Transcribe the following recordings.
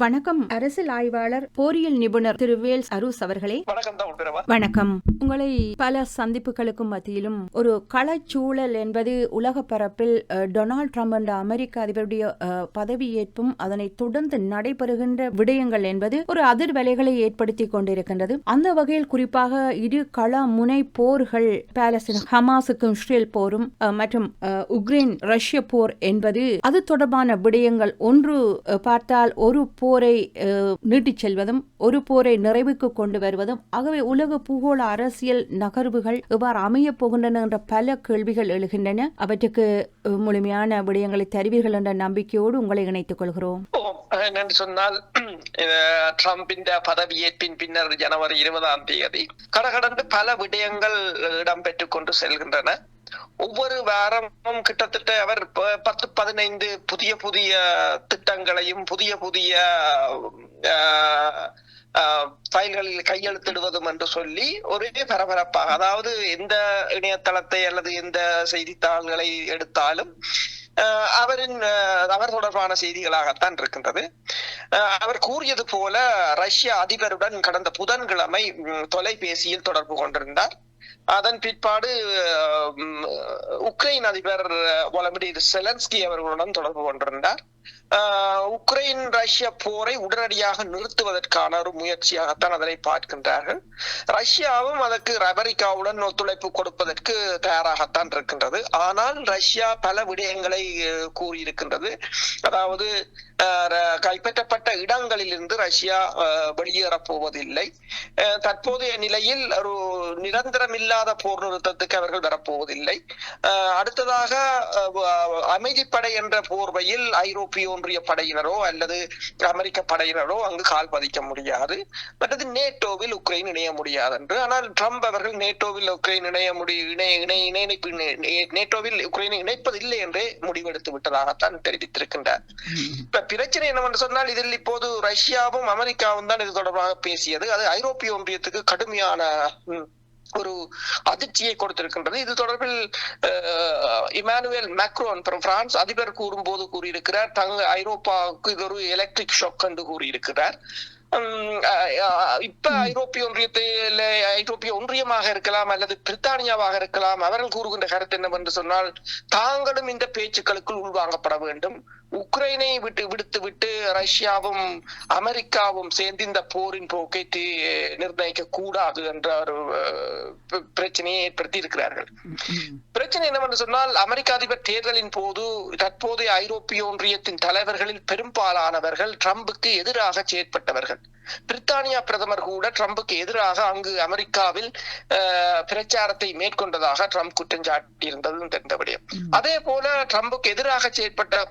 வணக்கம். அரசியல் ஆய்வாளர் போரியல் நிபுணர் திரு வேல்ஸ் அரூஸ் அவர்களே. வணக்கம் உங்களை பல சந்திப்புகளுக்கும் மத்தியிலும் ஒரு களச்சூழல் என்பது உலக பரப்பில் டொனால்ட் ட்ரம்ப் என்ற அமெரிக்க அதிபருடைய பதவியேற்பும் அதனைத் தொடர்ந்து நடைபெறுகின்ற விடயங்கள் என்பது ஒரு அதிர்வலைகளை ஏற்படுத்தி கொண்டிருக்கின்றது. அந்த வகையில் குறிப்பாக இரு கள முனை போர்கள் பாலஸ்தீன் ஹமாஸுக்கும் இஸ்ரேல் போரும் மற்றும் உக்ரைன் ரஷ்ய போர் என்பது அது தொடர்பான விடயங்கள். ஒன்று பார்த்தால் ஒரு போரை போரை நீட்டிச் செல்வதும் ஒரு போரை நிறைவுக்கு கொண்டு வருவதும் ஆகவே உலக பூகோள அரசியல் நகர்வுகள் எவ்வாறு அமையப் போகின்றன என்ற பல கேள்விகள் எழுகின்றன. அவற்றுக்கு முழுமையான விடயங்களை தருவீர்கள் என்ற நம்பிக்கையோடு உங்களை இணைத்துக் கொள்கிறோம். ஓ என்னென்று சொன்னால் இந்த ட்ரம்பின் பதவியேற்பின் பின்னர் ஜனவரி இருபதாம் தேதி கடகடந்து பல விடயங்கள் இடம்பெற்றுக் கொண்டு செல்கின்றன. ஒவ்வொரு வாரமும் கிட்டத்தட்ட அவர் பத்து பதினைந்து புதிய புதிய திட்டங்களையும் புதிய புதிய ஆஹ், ஆஹ், ஃபைல்களில் கையெழுத்திடுவதும் என்று சொல்லி ஒரே பரபரப்பாக அதாவது எந்த இணையதளத்தை அல்லது எந்த செய்தித்தாள்களை எடுத்தாலும் ஆஹ், அவரின் அவர் தொடர்பான செய்திகளாகத்தான் இருக்கின்றது. அவர் கூறியது போல ரஷ்ய அதிபருடன் கடந்த புதன்கிழமை தொலைபேசியில் தொடர்பு கொண்டிருந்தார். அதன் பிற்பாடு உக்ரைன் அதிபர் வொலடிமிர் செலன்ஸ்கி அவர்களுடன் தொடர்பு கொண்டிருந்தார். ஆஹ், உக்ரைன் ரஷ்ய போரை உடனடியாக நிறுத்துவதற்கான ஒரு முயற்சியாகத்தான் அதனை பார்க்கின்றார்கள். ரஷ்யாவும் அதற்கு அமெரிக்காவுடன் ஒத்துழைப்பு கொடுப்பதற்கு தயாராகத்தான் இருக்கின்றது. ஆனால் ரஷ்யா பல விடயங்களை கூறியிருக்கின்றது. அதாவது ர- கைப்பற்றப்பட்ட இடங்களிலிருந்து ரஷ்யா அஹ், வெளியேறப் போவதில்லை. அஹ், தற்போதைய நிலையில் ஒரு இல்லாத போர் நிறுத்தத்துக்கு அவர்கள் வரப்போவதில்லை. அடுத்ததாக அமைதிப்படை என்ற போர்வையில் ஐரோப்பிய ஒன்றிய படையினரோ அல்லது அமெரிக்க படையினரோ அங்கு கால் பதிக்க முடியாது. மற்றது நேட்டோவில் உக்ரைன் இணைய முடியாது என்று ஆனால் ட்ரம்ப் அவர்கள் நேட்டோவில் உக்ரைன் இணைய முடிய இணைய இணை இணைப்பு நேட்டோவில் உக்ரைனை இணைப்பதில்லை என்றே முடிவெடுத்து விட்டதாகத்தான் தெரிவித்திருக்கின்றார். இப்ப பிரச்சனை என்னவென்று சொன்னால் இதில் இப்போது ரஷ்யாவும் அமெரிக்காவும் தான் இது தொடர்பாக பேசியது. அது ஐரோப்பிய ஒன்றியத்துக்கு கடுமையான ஒரு அதிர்ச்சியை கொடுத்திருக்கின்றது. இது தொடர்பில் இமானுவேல் மேக்ரோன் பிர- பிரான்ஸ் அதிபர் கூறும்போது கூறியிருக்கிறார். தங்க ஐரோப்பாவுக்கு இது ஒரு எலக்ட்ரிக் ஷாக் என்று கூறியிருக்கிறார். இப்ப ஐரோப்பிய ஒன்றியத்தில் ஐரோப்பிய ஒன்றியமாக இருக்கலாம் அல்லது பிரித்தானியாவாக இருக்கலாம். அவர்கள் கூறுகின்ற கருத்து என்னவென்று சொன்னால் தாங்களும் இந்த பேச்சுக்களுக்குள் உள்வாங்கப்பட வேண்டும். உக்ரைனை விட்டு விடுத்து விட்டு ரஷ்யாவும் அமெரிக்காவும் சேர்ந்து இந்த போரின் போக்கை நிர்ணயிக்க கூடாது என்ற ஒரு பிரச்சனையை ஏற்படுத்தி இருக்கிறார்கள். பிரச்சனை என்னவென்று சொன்னால் அமெரிக்க அதிபர் தேர்தலின் போது தற்போதைய ஐரோப்பிய ஒன்றியத்தின் தலைவர்களில் பெரும்பாலானவர்கள் ட்ரம்புக்கு எதிராக செயற்பட்டவர்கள். பிரித்தானியா பிரதமர் கூட ட்ரம்புக்கு எதிராக அங்கு அமெரிக்காவில் பிரச்சாரத்தை மேற்கொண்டதாக ட்ரம்ப் குற்றம் சாட்டியிருந்ததும் தெரிந்த விடயம் அதே போல ட்ரம்புக்கு எதிராக செயற்பட்ட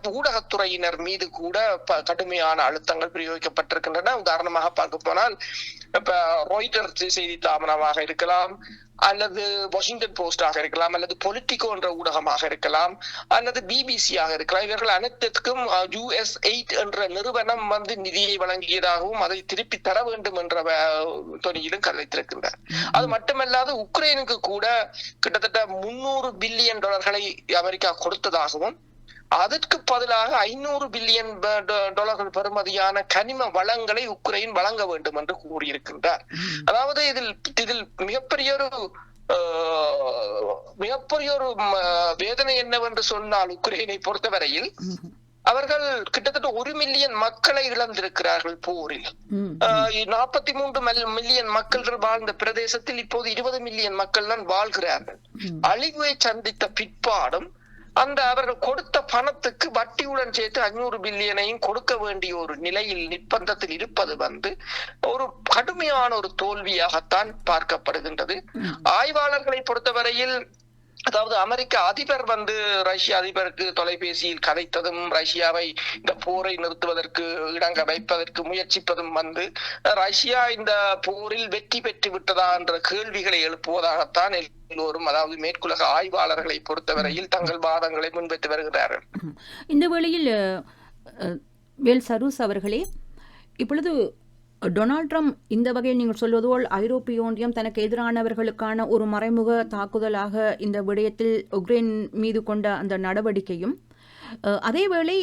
காவல்துறையினர் மீது கூட ப- கடுமையான அழுத்தங்கள் பிரயோகிக்கப்பட்டிருக்கின்றன. உதாரணமாக பார்க்க போனால் இப்ப ரோய்டர் செய்தி தாமனமாக இருக்கலாம் அல்லது வாஷிங்டன் போஸ்டாக இருக்கலாம் அல்லது பொலிட்டிகோ என்ற ஊடகமாக இருக்கலாம் அல்லது பிபிசியாக இருக்கலாம். இவர்கள் அனைத்திற்கும் யூஎஸ் எயிட் என்ற நிறுவனம் வந்து நிதியை வழங்கியதாகவும் அதை திருப்பி தர வேண்டும் என்ற அஹ், தொனியிலும் அது மட்டுமல்லாது உக்ரைனுக்கு கூட கிட்டத்தட்ட முன்னூறு பில்லியன் டாலர்களை அமெரிக்கா கொடுத்ததாகவும் அதற்கு பதிலாக ஐநூறு பில்லியன் டாலர்கள் பெறுமதியான கனிம வளங்களை உக்ரைன் வழங்க வேண்டும் என்று கூறியிருக்கின்றார். அதாவது இதில் இதில் மிகப்பெரிய ஒரு மிகப்பெரிய ஒரு வேதனை என்னவென்று சொன்னால் உக்ரைனை பொறுத்தவரையில் அவர்கள் கிட்டத்தட்ட ஒரு மில்லியன் மக்களை இழந்திருக்கிறார்கள் போரில். நாற்பத்தி மூன்று மில்லியன் மக்கள் வாழ்ந்த பிரதேசத்தில் இப்போது இருபது மில்லியன் மக்கள் தான் வாழ்கிறார்கள் அழிவை சந்தித்த பிற்பாடும் அந்த அவர்கள் கொடுத்த பணத்துக்கு வட்டியுடன் சேர்த்து ஐநூறு பில்லியனையும் கொடுக்க வேண்டிய ஒரு நிலையில் நிர்பந்தத்தில் இருப்பது வந்து ஒரு கடுமையான ஒரு தோல்வியாகத்தான் பார்க்கப்படுகின்றது. ஆய்வாளர்களை பொறுத்தவரையில் அதாவது அமெரிக்க அதிபர் வந்து ரஷ்ய அதிபருக்கு தொலைபேசியில் கதைத்ததும் ரஷ்யாவை இந்த போரை நிறுத்துவதற்கு இடங்க வைப்பதற்கு முயற்சிப்பதும் வந்து ரஷ்யா இந்த போரில் வெற்றி பெற்று விட்டதா என்ற கேள்விகளை எழுப்புவதாகத்தான் எல்லோரும் அதாவது மேற்குலக ஆய்வாளர்களை பொறுத்தவரையில் தங்கள் வாதங்களை முன்வைத்து வருகிறார்கள். இந்த வேளையில் வேல் சரூஸ் அவர்களே இப்பொழுது டொனால்ட் ட்ரம்ப் இந்த வகையில் நீங்கள் சொல்வது போல் ஐரோப்பிய ஒன்றியம் தனக்கு எதிரானவர்களுக்கான ஒரு மறைமுக தாக்குதலாக இந்த விடயத்தில் உக்ரைன் மீது கொண்ட அந்த நடவடிக்கையும் அதேவேளை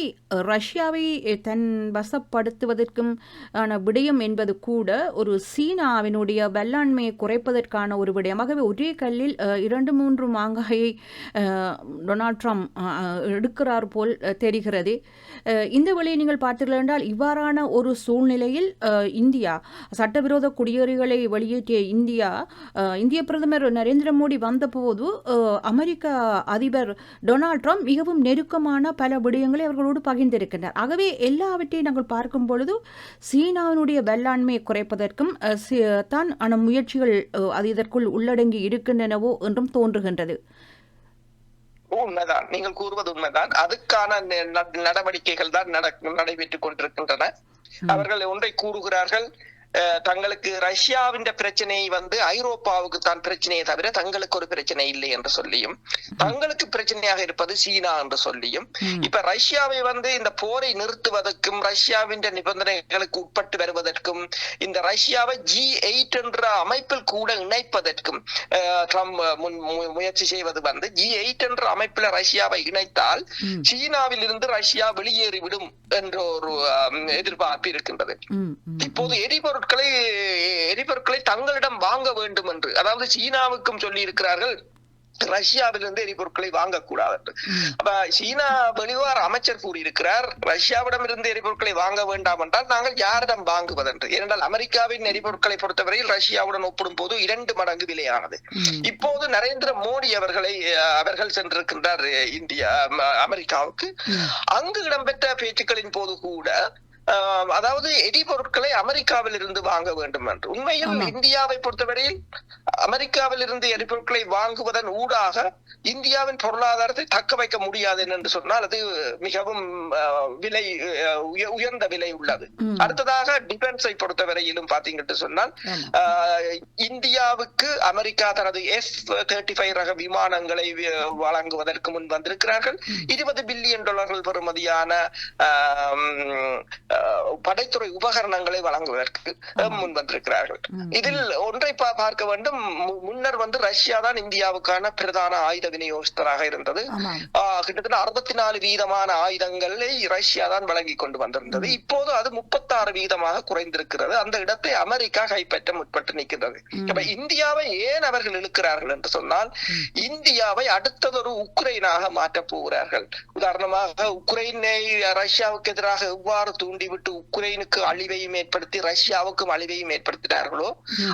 ரஷ்யாவை தன் வசப்படுத்துவதற்கும் ஆன விடயம் என்பது கூட ஒரு சீனாவினுடைய வெள்ளாண்மையை குறைப்பதற்கான ஒரு விடயமாகவே ஒரே கல்லில் இரண்டு மூன்று மாங்காயை டொனால்ட் ட்ரம்ப் எடுக்கிறார் போல் தெரிகிறது. இந்த வழியை நீங்கள் பார்த்தீர்கள் என்றால் இவ்வாறான ஒரு சூழ்நிலையில் இந்தியா சட்டவிரோத குடியேறிகளை வெளியேற்றிய இந்தியா இந்திய பிரதமர் நரேந்திர மோடி வந்தபோது அமெரிக்க அதிபர் டொனால்ட் ட்ரம்ப் மிகவும் நெருக்கமான பல விடயங்களை அவர்களோடு பகிர்ந்திருக்கின்றனர். ஆகவே எல்லாவற்றையும் நாங்கள் பார்க்கும் பொழுது சீனாவினுடைய வெள்ளாண்மையை குறைப்பதற்கும் தான் ஆன முயற்சிகள் அது இதற்குள் உள்ளடங்கி இருக்கின்றனவோ என்றும் தோன்றுகின்றது. உண்மைதான். நீங்கள் கூறுவது உண்மைதான். அதுக்கான நடவடிக்கைகள் தான் நடைபெற்றுக் கொண்டிருக்கின்றன. அவர்கள் ஒன்றை கூறுகிறார்கள் தங்களுக்கு ரஷ்யாவின் பிரச்சனை வந்து ஐரோப்பாவுக்கு தான் பிரச்சனையே தவிர தங்களுக்கு ஒரு பிரச்சனை இல்லை என்று சொல்லியும் தங்களுக்கு பிரச்சனையாக இருப்பது சீனா என்று சொல்லியும். இப்ப ரஷ்யாவை வந்து இந்த போரை நிறுத்துவதற்கும் ரஷ்யாவின் நிபந்தனைகளுக்கு உட்பட்டு வருவதற்கும் இந்த ரஷ்யாவை ஜி எயிட் என்ற அமைப்பில் கூட இணைப்பதற்கும் ட்ரம்ப் முன் முயற்சி செய்வது வந்து ஜி எயிட் என்ற அமைப்பில் ரஷ்யாவை இணைத்தால். சீனாவில் இருந்து ரஷ்யா வெளியேறிவிடும் என்ற ஒரு எதிர்பார்ப்பு இருக்கின்றது ம், ம், இப்போது எரிபொருட்களை தங்களிடம் வாங்க வேண்டும் என்று அதாவது சீனாவுக்கும் சொல்லி இருக்கிறார்கள் ரஷ்யாவிலிருந்து எரிபொருட்களை வாங்கக்கூடாது. அப்ப சீனா வெளிவார அமைச்சர் கூறியிருக்கிறார் ரஷ்யாவிடம் இருந்து எரிபொருட்களை வாங்க வேண்டாம் என்றால் நாங்கள் யாரிடம் வாங்குவதென்று ஏனென்றால் அமெரிக்காவின் எரிபொருட்களை பொறுத்தவரையில் ரஷ்யாவுடன் ஒப்பிடும் போது இரண்டு மடங்கு விலையானது. இப்போது நரேந்திர மோடி அவர்களை அவர்கள் சென்றிருக்கின்றார் இந்தியா அமெரிக்காவுக்கு. அங்கு இடம்பெற்ற பேச்சுக்களின் போது கூட அதாவது எரிபொருட்களை அமெரிக்காவில் இருந்து வாங்க வேண்டும் என்று. உண்மையில். இந்தியாவை பொறுத்தவரையில் அமெரிக்காவில் இருந்து எரிபொருட்களை வாங்குவதன் ஊடாக இந்தியாவின் பொருளாதாரத்தை தக்க வைக்க முடியாது என்று சொன்னால் அது மிகவும் விலை உயர்ந்த விலை உள்ளது. அடுத்ததாக டிஃபென்ஸை பொறுத்தவரையிலும் பாத்தீங்கன்னு சொன்னால் இந்தியாவுக்கு அமெரிக்கா தனது எஃப் தேர்ட்டி ஃபைவ் ரக விமானங்களை வழங்குவதற்கு முன் வந்திருக்கிறார்கள். இருபது பில்லியன் டாலர்கள் பெறுமதியான படைத்துறை உபகரணங்களை வழங்குவதற்கு முன் வந்திருக்கிறார்கள். இதில் ஒன்றை பார்க்க வேண்டும். முன்னர் வந்து ரஷ்யா தான் இந்தியாவுக்கான பிரதான ஆயுத விநியோகஸ்தராக இருந்தது. கிட்டத்தட்ட அறுபத்தி நாலு வீதமான ஆயுதங்களை ரஷ்யா தான் வழங்கி கொண்டு வந்திருந்தது. இப்போது அது முப்பத்தாறு வீதமாக குறைந்திருக்கிறது. அந்த இடத்தை அமெரிக்கா கைப்பற்ற முற்பட்டு நிற்கின்றது. இப்ப இந்தியாவை ஏன் அவர்கள் இழுக்கிறார்கள் என்று சொன்னால் இந்தியாவை அடுத்ததொரு உக்ரைனாக மாற்றப் போகிறார்கள். உதாரணமாக உக்ரைனை ரஷ்யாவுக்கு எதிராக எவ்வாறு தூண்டிவிட்டு உக்ரைனுக்கு அழிவையும் ஏற்படுத்தி ரஷ்யாவுக்கும் அழிவையும் ஏற்படுத்தினார்களோ.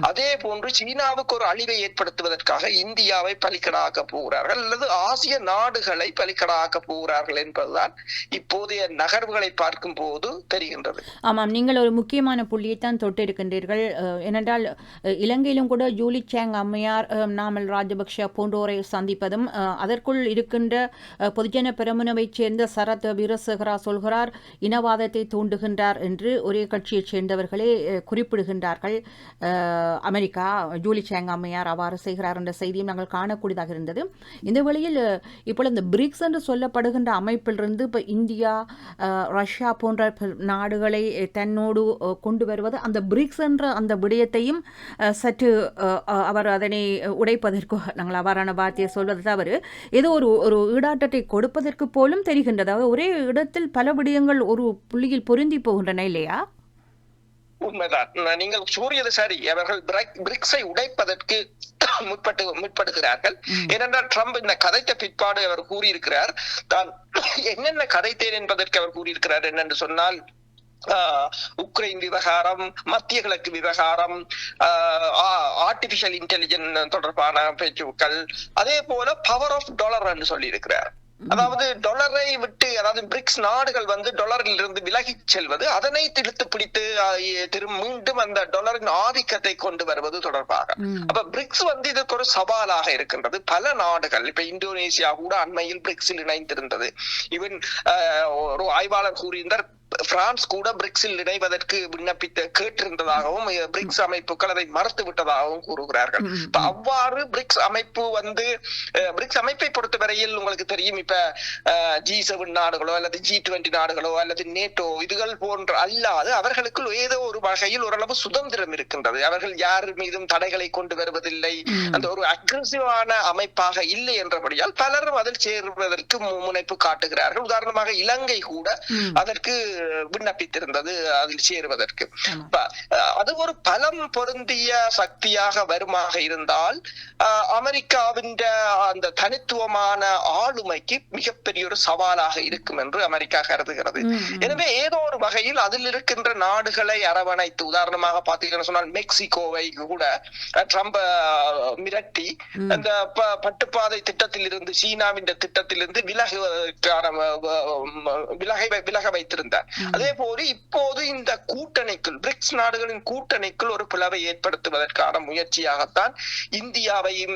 அதே போன்று சீனாவுக்கு ஒரு அழிவை ஏற்படுத்துவதற்காக இந்தியாவை பலிக்கடாக்க போகிறார்கள் அல்லது ஆசிய நாடுகளை பலிக்கடாக்க போகிறார்கள் என்பதுதான் இப்போதைய நகர்வுகளை பார்க்கும் போது தெரிகின்றது ஆமாம் நீங்கள் ஒரு முக்கியமான புள்ளியைத்தான் தொட்டிருக்கின்றீர்கள் அஹ், ஏனென்றால் இலங்கையிலும் கூட ஜூலி சேங் அம்மையார் நாமல் ராஜபக்ஷ போன்றோரை சந்திப்பதும் அதற்குள் இருக்கின்ற பொதுஜன பெரமுனவைச் சேர்ந்த சரத் வீரசேகரா சொல்கிறார் இனவாதத்தை விரும்புகின்றார் என்று ஒரே கட்சியைச் சேர்ந்தவர்களே குறிப்பிடுகின்றார்கள். அமெரிக்கா ஜூலி சேங்காமையார் அம்மையார் அவ்வாறு செய்கிறார் என்ற செய்தியும் நாங்கள் காணக்கூடியதாக இருந்தது. இந்த வழியில் இப்பொழுது இந்த பிரிக்ஸ் என்று சொல்லப்படுகின்ற அமைப்பிலிருந்து இப்போ இந்தியா ரஷ்யா போன்ற நாடுகளை தன்னோடு கொண்டு வருவது அந்த பிரிக்ஸ் என்ற அந்த விடயத்தையும் சற்று அவர் அதனை உடைப்பதற்கு நாங்கள் அவ்வாறான வார்த்தையை சொல்வது தவறு. ஏதோ ஒரு ஒரு ஈடாட்டத்தை கொடுப்பதற்கு போலும் தெரிகின்றது. ஒரே இடத்தில் பல விடயங்கள் ஒரு புள்ளியில் பொருந்தி போகின்றன இல்லையா? உண்மைதான். நீங்கள் கூறியது சரி அவர்கள் பிரிக்- பிரிக்ஸை உடைப்பதற்கு முற்பட்டு முற்படுகிறார்கள். ஏனென்றால் ட்ரம்ப் இந்த கதைத்த பிற்பாடு அவர் கூறியிருக்கிறார். தான் என்னென்ன கதைத்தேன் என்பதற்கு அவர் கூறியிருக்கிறார் என்னென்று சொன்னால் உக்ரைன் விவகாரம் மத்திய கிழக்கு விவகாரம் ஆர்டிபிஷியல் இன்டெலிஜென்ஸ் தொடர்பான பேச்சுக்கள் அதே போல பவர் ஆஃப் டாலர் என்று சொல்லியிருக்கிறார். அதாவது டொலரை விட்டு அதாவது பிரிக்ஸ் நாடுகள் வந்து டொலரில் இருந்து விலகி செல்வது அதனை இழுத்து பிடித்து திரும் மீண்டும் அந்த டொலரின் ஆதிக்கத்தை கொண்டு வருவது தொடர்பாக. அப்ப பிரிக்ஸ் வந்து இதற்கு ஒரு சவாலாக இருக்கின்றது. பல நாடுகள் இப்ப இந்தோனேசியா கூட அண்மையில் பிரிக்ஸில் இணைந்திருந்தது. இவன் ஒரு ஆய்வாளர் கூறியிருந்தார் பிரான்ஸ் கூட பிரிக்ஸில் இணைவதற்கு விண்ணப்பித்து கேட்டிருந்ததாகவும் பிரிக்ஸ் அமைப்புகள் அதை மறுத்து விட்டதாகவும் கூறுகிறார்கள். இப்ப அவ்வாறு பிரிக்ஸ் அமைப்பு வந்து பிரிக்ஸ் அமைப்பை பொறுத்தவரையில் உங்களுக்கு தெரியும் இப்ப ஜி செவன் நாடுகளோ அல்லது ஜி டுவெண்டி நாடுகளோ அல்லது நேட்டோ இதுகள் போன்ற அல்லாது அவர்களுக்குள் ஏதோ ஒரு வகையில் ஓரளவு சுதந்திரம் இருக்கின்றது. அவர்கள் யார் மீதும் தடைகளை கொண்டு வருவதில்லை. அந்த ஒரு அக்ரெசிவான அமைப்பாக இல்லை என்றபடியால் பலரும் அதில் சேருவதற்கு முனைப்பு காட்டுகிறார்கள். உதாரணமாக இலங்கை கூட. அதற்கு விண்ணப்பித்திருந்தது அதில் சேருவதற்கு. அது ஒரு பலம் பொருந்திய சக்தியாக வருமாக இருந்தால் அமெரிக்காவின் அந்த தனித்துவமான ஆளுமைக்கு மிகப்பெரிய ஒரு சவாலாக இருக்கும் என்று அமெரிக்கா கருதுகிறது. எனவே ஏதோ ஒரு வகையில் அதில் இருக்கின்ற நாடுகளை அரவணைத்து உதாரணமாக பார்த்தீங்கன்னு சொன்னால் மெக்சிகோவை கூட ட்ரம்ப் மிரட்டி. அந்த பட்டுப்பாதை திட்டத்தில் இருந்து சீனாவின் திட்டத்திலிருந்து விலகுவதற்கான விலக விலக வைத்திருந்தார் அதே போல இப்போது இந்த கூட்டணிக்குள் பிரிக்ஸ் நாடுகளின் கூட்டணிக்குள் ஒரு பிளவை ஏற்படுத்துவதற்கான முயற்சியாகத்தான் இந்தியாவையும்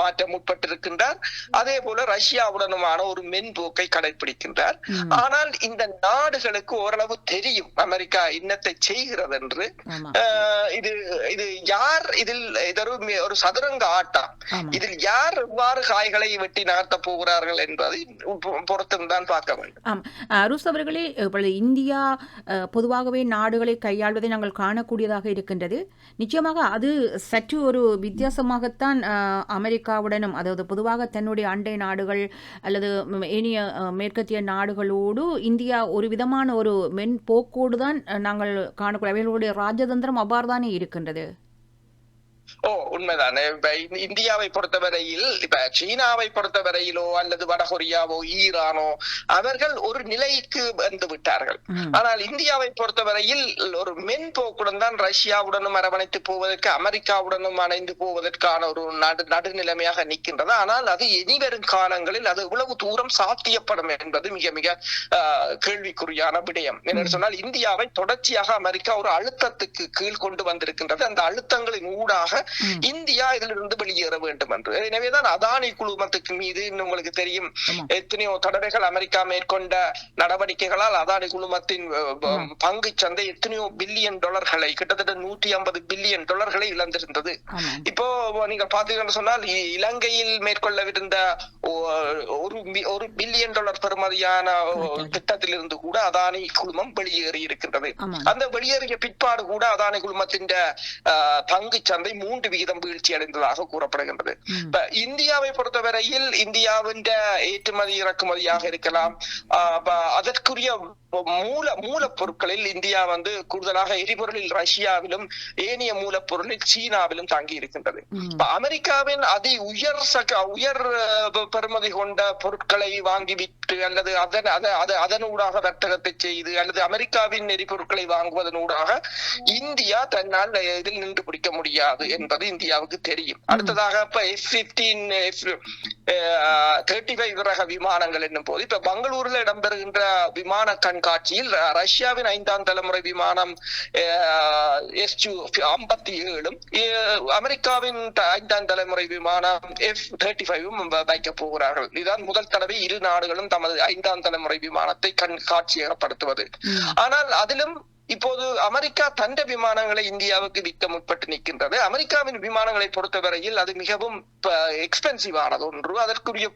மாற்ற முற்பட்டிருக்கின்றார் அதே போல ரஷ்யாவுடனுமான ஒரு மென்போக்கை கடைபிடிக்கின்றார் ம். ஆனால் இந்த நாடுகளுக்கு ஓரளவு தெரியும் அமெரிக்கா இன்னத்தை செய்கிறது என்று இது இது யார் இதில் இதொரு ஒரு சதுரங்க ஆட்டம். இதில் யார் எவ்வாறு காய்களை வெட்டி நகர்த்தப் போகிறார்கள் என்பதை பொ- பொறுத்துதான் பார்க்க வேண்டும். அரூஸ் அவர்களே இந்தியா பொதுவாகவே நாடுகளை கையாள்வதை நாங்கள் காணக்கூடியதாக இருக்கின்றது. நிச்சயமாக அது சற்று ஒரு வித்தியாசமாகத்தான் அமெரிக்காவுடனும் அதாவது பொதுவாக தன்னுடைய அண்டை நாடுகள் அல்லது ஏனைய மேற்கத்திய நாடுகளோடு இந்தியா ஒரு விதமான ஒரு மென் போக்கோடு தான் நாங்கள் காணக்கூடிய அவர்களுடைய ராஜதந்திரம் அவ்வாறு தானே இருக்கின்றது. ஓ உண்மைதானே. இப்ப இந்~ இந்தியாவை பொறுத்தவரையில் இப்ப சீனாவை பொறுத்தவரையிலோ அல்லது வடகொரியாவோ ஈரானோ அவர்கள் ஒரு நிலைக்கு வந்து விட்டார்கள். ஆனால் இந்தியாவை பொறுத்தவரையில் ஒரு மென்போக்குடன் தான் ரஷ்யாவுடனும் அரவணைத்து போவதற்கு அமெரிக்காவுடனும் அணைந்து போவதற்கான ஒரு நடு நடுநிலைமையாக நிற்கின்றது ஆனால் அது இனிவரும் காலங்களில் அது எவ்வளவு தூரம் சாத்தியப்படும் என்பது மிக மிக கேள்விக்குறியான விடயம். என்று சொன்னால் இந்தியாவை தொடர்ச்சியாக அமெரிக்கா ஒரு அழுத்தத்துக்கு கீழ் கொண்டு வந்திருக்கின்றது. அந்த அழுத்தங்களின் ஊடாக. இந்தியா இதிலிருந்து வெளியேற வேண்டும் என்று. எனவேதான் அதானி குழுமத்துக்கு மீது உங்களுக்கு தெரியும். எத்தனையோ தடவைகள் அமெரிக்கா மேற்கொண்ட நடவடிக்கைகளால் அதானி குழுமத்தின் பங்கு சந்தை எத்தனையோ பில்லியன் டாலர்களை கிட்டத்தட்ட நூற்றி ஐம்பது பில்லியன் டாலர்களை இழந்திருந்தது. இப்போ நீங்க பாத்தீங்கன்னு சொன்னால் இலங்கையில் மேற்கொள்ளவிருந்த ஒரு ஒரு பில்லியன் டாலர் பெறுமதியான. திட்டத்திலிருந்து கூட அதானி குழுமம் வெளியேறி இருக்கின்றது அந்த வெளியேறிய பிற்பாடு கூட அதானி குழுமத்தின் பங்கு சந்தை மூன்று விகிதம் வீழ்ச்சி அடைந்ததாக கூறப்படுகின்றது. இப்ப இந்தியாவை பொறுத்தவரையில் இந்தியாவின் ஏற்றுமதி இறக்குமதியாக இருக்கலாம். அதற்குரிய மூல மூலப்பொருட்களில் இந்தியா வந்து கூடுதலாக எரிபொருளில் ரஷ்யாவிலும் ஏனைய மூலப்பொருளில் சீனாவிலும் தங்கி இருக்கின்றது. அமெரிக்காவின் அதி உயர் சக உயர் பெறுமதி கொண்ட பொருட்களை வாங்கி விற்று அல்லது அதன் அத- அத- அதனூடாக வர்த்தகத்தை செய்து அல்லது அமெரிக்காவின் எரிபொருட்களை வாங்குவதனூடாக இந்தியா தன்னால் இதில் நின்று பிடிக்க முடியாது என்பது இந்தியாவுக்கு தெரியும். அடுத்ததாக இப்ப எஃப் பிப்டீன் தேர்ட்டி ஃபைவ் ரக விமானங்கள் என்னும் போது இப்ப பெங்களூர்ல இடம்பெறுகின்ற விமான கண்காட்சியில் ரஷ்யாவின் ஐந்தாம் தலைமுறை விமானம் எஸ் ஐம்பத்தி ஏழும் அமெரிக்காவின் ஐந்தாம் தலைமுறை விமானம் எஃப் தேர்ட்டி ஃபைவும் வைக்க போகிறார்கள் இதுதான் முதல் தடவை இரு நாடுகளும் தமது ஐந்தாம் தலைமுறை விமானத்தை கண் காட்சியகப்படுத்துவது ம். ஆனால் அதிலும் இப்போது அமெரிக்கா தண்ட விமானங்களை இந்தியாவுக்கு விற்க முற்பட்டு நிற்கின்றது. அமெரிக்காவின் விமானங்களை பொறுத்தவரையில் அது மிகவும் எக்ஸ்பென்சிவ் ஆனது ஒன்று. அதற்குரிய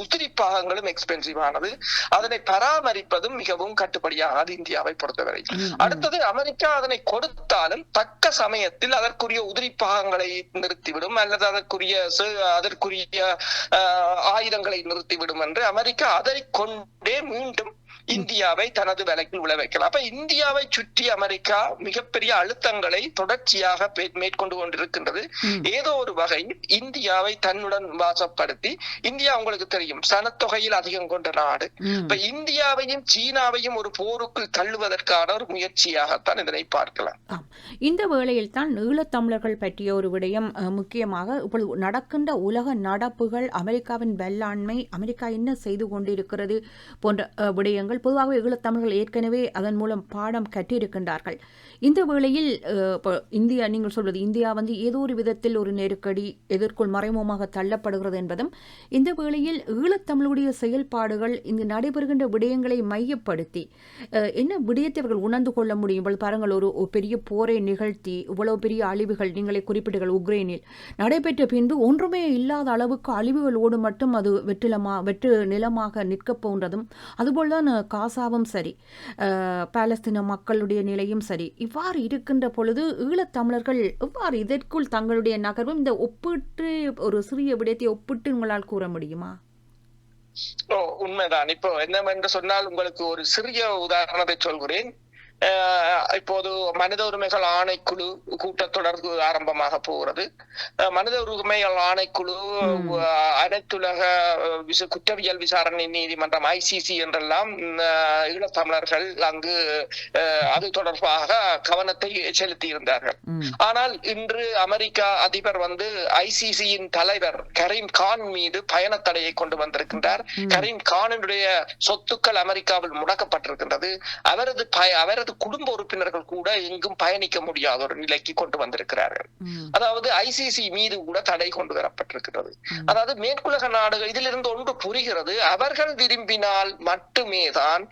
உதிரி பாகங்களும் எக்ஸ்பென்சிவ் ஆனது. அதனை பராமரிப்பதும் மிகவும் கட்டுப்படியாகாது இந்தியாவை பொறுத்தவரை. அடுத்தது அமெரிக்கா அதனை கொடுத்தாலும் தக்க சமயத்தில் அதற்குரிய உதிரி பாகங்களை நிறுத்திவிடும் அல்லது அதற்குரிய அதற்குரிய ஆயுதங்களை நிறுத்திவிடும் என்று அமெரிக்கா அதை கொண்டே மீண்டும் இந்தியாவை தனது விலைக்கு விழ வைக்கலாம். அப்ப இந்தியாவை சுற்றி அமெரிக்கா மிகப்பெரிய அழுத்தங்களை தொடர்ச்சியாக மேற்கொண்டு கொண்டிருக்கின்றது. ஏதோ ஒரு வகையில் இந்தியாவை தன்னுடன் வாசப்படுத்தி இந்தியா உங்களுக்கு தெரியும் சனத்தொகையில் அதிகம் கொண்ட நாடு. இப்ப இந்தியாவையும் சீனாவையும் ஒரு போருக்குள் தள்ளுவதற்கான ஒரு முயற்சியாகத்தான் இதனை பார்க்கலாம். இந்த வேளையில் தான் ஈழத்தமிழர்கள் பற்றிய ஒரு விடயம் முக்கியமாக இப்பொழுது நடக்கின்ற உலக நடப்புகள் அமெரிக்காவின் வெள்ளாண்மை அமெரிக்கா என்ன செய்து கொண்டிருக்கிறது போன்ற விடயங்கள் பொதுவாகவே ஈழத்தமிழர்கள் ஏற்கனவே அதன் மூலம் பாடம் கற்றிருக்கின்றார்கள். இந்த வேளையில் இப்போ இந்தியா நீங்கள் சொல்வது இந்தியா வந்து ஏதோ ஒரு விதத்தில் ஒரு நெருக்கடி எதிர்கொள் மறைமுகமாக தள்ளப்படுகிறது என்பதும் இந்த வேளையில் ஈழத்தமிழுடைய செயல்பாடுகள் இங்கு நடைபெறுகின்ற விடயங்களை மையப்படுத்தி என்ன விடயத்தை அவர்கள் உணர்ந்து கொள்ள முடியும்? இப்பொழுது பாருங்கள் ஒரு பெரிய போரை நிகழ்த்தி இவ்வளவு பெரிய அழிவுகள் நீங்களே குறிப்பிட்டீர்கள் உக்ரைனில். நடைபெற்ற பின்பு ஒன்றுமே இல்லாத அளவுக்கு அழிவுகளோடு மட்டும் அது வெற்றிலமா வெற்று நிலமாக நிற்கப் போன்றதும் அதுபோல்தான் தான் காசாவும் சரி பாலஸ்தீன மக்களுடைய நிலையும் சரி இவ்வாறு இருக்கின்ற பொழுது ஈழத்தமிழர்கள் எவ்வாறு இதற்குள் தங்களுடைய நகர்வும் இந்த ஒப்பிட்டு ஒரு சிறிய விடயத்தை ஒப்பிட்டு உங்களால் கூற முடியுமா? ஓ உண்மைதான். இப்போ என்னவென்று சொன்னால் உங்களுக்கு ஒரு சிறிய உதாரணத்தை சொல்கிறேன். இப்போது மனித உரிமைகள் ஆணைக்குழு கூட்டத்தொடர் ஆரம்பமாக போகிறது. மனித உரிமைகள் ஆணைக்குழு அனைத்துலக குற்றவியல் விசாரணை நீதிமன்றம் ஐசிசி என்றெல்லாம் ஈழத்தமிழர்கள் அங்கு அது தொடர்பாக கவனத்தை செலுத்தி இருந்தார்கள் ஆனால் இன்று அமெரிக்கா அதிபர் வந்து ஐசிசியின் தலைவர் கரீம் கான் மீது பயண தடையை கொண்டு வந்திருக்கின்றார். கரீம் கானினுடைய சொத்துக்கள் அமெரிக்காவில் முடக்கப்பட்டிருக்கின்றது. அவரது பய- அவரது குடும்ப உறுப்பினர்கள் கூட எங்கும் பயணிக்க முடியாத ஒரு நிலைக்கு கொண்டு வந்திருக்கிறார்கள். அதாவது ஐசிசி மீது கூட தடை கொண்டு வரப்பட்டிருக்கிறது. அதாவது மேற்குலக நாடுகள் இதிலிருந்து ஒன்று புரிகிறது. அவர்கள் விரும்பினால் மட்டுமே தான்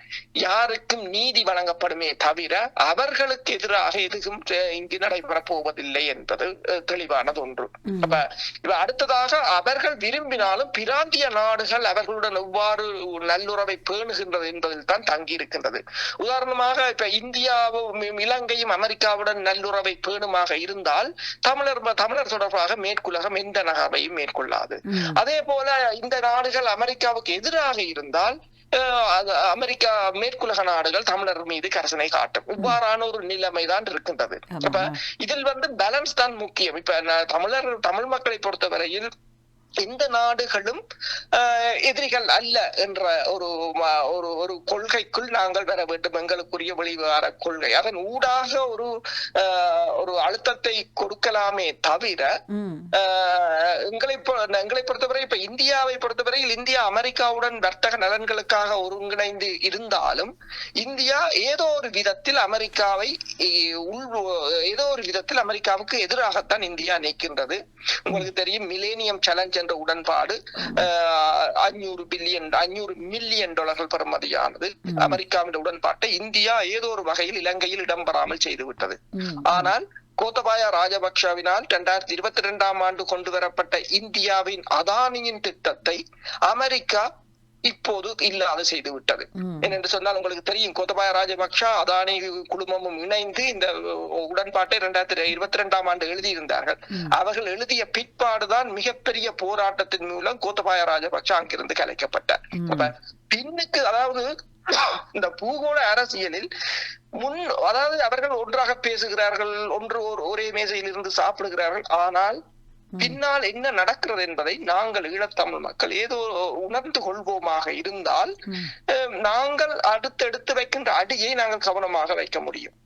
யாருக்கும் நீதி வழங்கப்படுமே தவிர அவர்களுக்கு எதிராக எதுவும் இங்கு நடைபெறப் போவதில்லை என்பது தெளிவானது ஒன்று. அப்ப இப்ப அடுத்ததாக அவர்கள் விரும்பினாலும் பிராந்திய நாடுகள் அவர்களுடன் எவ்வாறு நல்லுறவை பேணுகின்றது என்பதில் தான் தங்கி இருக்கின்றது உதாரணமாக இப்ப இந்தியாவும் இலங்கையும் அமெரிக்காவுடன் நல்லுறவை பேணுமாக இருந்தால் தமிழர் தமிழர் தொடர்பாக மேற்குலகம் எந்த நகர்வையும் மேற்கொள்ளாது. அதே போல இந்த நாடுகள் அமெரிக்காவுக்கு எதிராக இருந்தால் அமெரிக்கா மேற்குலக நாடுகள் தமிழர் மீது கரசனை காட்டும். இவ்வாறான ஒரு நிலைமை தான் இருக்கின்றது. அப்ப இதில் வந்து பேலன்ஸ் தான் முக்கியம். இப்ப தமிழர் தமிழ் மக்களை பொறுத்தவரையில் எந்த நாடுகளும் எதிரிகள் அல்ல என்ற ஒரு ஒரு ஒரு கொள்கைக்குள் நாங்கள் வர வேண்டும். எங்களுக்குரிய வெளிவார கொள்கை. அதன் ஊடாக ஒரு ஒரு அழுத்தத்தை கொடுக்கலாமே தவிர எங்களை எங்களை பொறுத்தவரை இப்ப இந்தியாவை பொறுத்தவரையில் இந்தியா அமெரிக்காவுடன் வர்த்தக நலன்களுக்காக ஒருங்கிணைந்து இருந்தாலும் இந்தியா ஏதோ ஒரு விதத்தில் அமெரிக்காவை உள் ஏதோ ஒரு விதத்தில் அமெரிக்காவுக்கு எதிராகத்தான் இந்தியா நிற்கின்றது. உங்களுக்கு தெரியும் மிலேனியம் சேலஞ்ச் என்ற உடன்பாடு அஞ்சூறு பில்லியன் அஞ்சூறு மில்லியன் டாலர்கள் பெறுமதியானது. அமெரிக்காவின் உடன்பாட்டை இந்தியா ஏதோ ஒரு வகையில் இலங்கையில் இடம்பெறாமல் செய்துவிட்டது. ஆனால் கோத்தபாய ராஜபக்ஷவினால் இரண்டாயிரத்தி இருபத்தி இரண்டாம் ஆண்டு கொண்டு வரப்பட்ட இந்தியாவின் அதானியின் திட்டத்தை அமெரிக்கா இப்போது இல்லாது செய்து விட்டது. ஏனென்று சொன்னால் உங்களுக்கு தெரியும் கோத்தபாய ராஜபக்ஷ அதானி குழுமமும் இணைந்து இந்த உடன்பாட்டை இரண்டாயிரத்தி இருபத்தி இரண்டாம் ஆண்டு எழுதியிருந்தார்கள். அவர்கள் எழுதிய பிற்பாடுதான் மிகப்பெரிய போராட்டத்தின் மூலம் கோத்தபாய ராஜபக்ஷ அங்கிருந்து கலைக்கப்பட்டார். அப்ப பின்னுக்கு அதாவது இந்த பூகோள அரசியலில் முன் அதாவது அவர்கள் ஒன்றாக பேசுகிறார்கள் ஒன்று ஒரே மேசையில் இருந்து சாப்பிடுகிறார்கள் ஆனால் பின்னால் என்ன நடக்கிறது என்பதை நாங்கள் ஈழத்தமிழ் மக்கள் ஏதோ உணர்ந்து கொள்வோமாக இருந்தால் நாங்கள் அடுத்தெடுத்து வைக்கின்ற அடியை நாங்கள் கவனமாக வைக்க முடியும்.